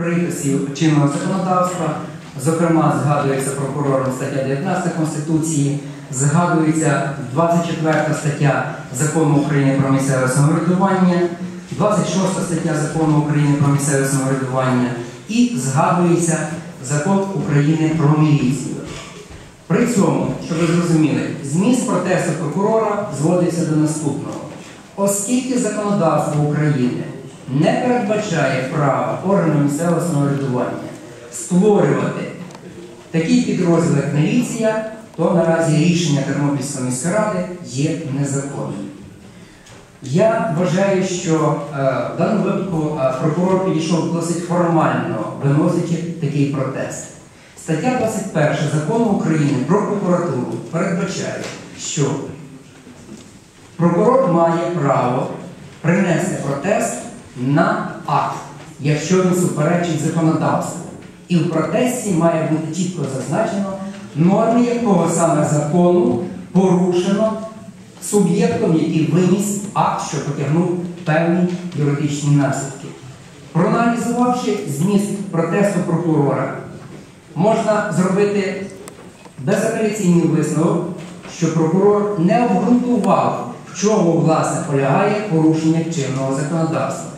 приписів чинного законодавства. Зокрема, згадується прокурором стаття 19 Конституції, згадується 24 стаття Закону України про місцеве самоврядування, 26 стаття Закону України про місцеве самоврядування і згадується Закон України про міліцію. При цьому, щоб ви зрозуміли, зміст протесту прокурора зводиться до наступного. Оскільки законодавство України не передбачає права органу місцевого самоврядування створювати такий підрозділ, як міліція, то наразі рішення Тернопільської міської ради є незаконним. Я вважаю, що е, в даному випадку е, прокурор підійшов досить формально, виносячи такий протест. Стаття 21 закону України про прокуратуру передбачає, що прокурор має право принести протест на акт, якщо він суперечить законодавству. І в протесті має бути чітко зазначено, норми якого саме закону порушено суб'єктом, який виніс акт, що потягнув певні юридичні наслідки. Проаналізувавши зміст протесту прокурора, можна зробити безапеляційний висновок, що прокурор не обґрунтував, в чому власне полягає порушення чинного законодавства.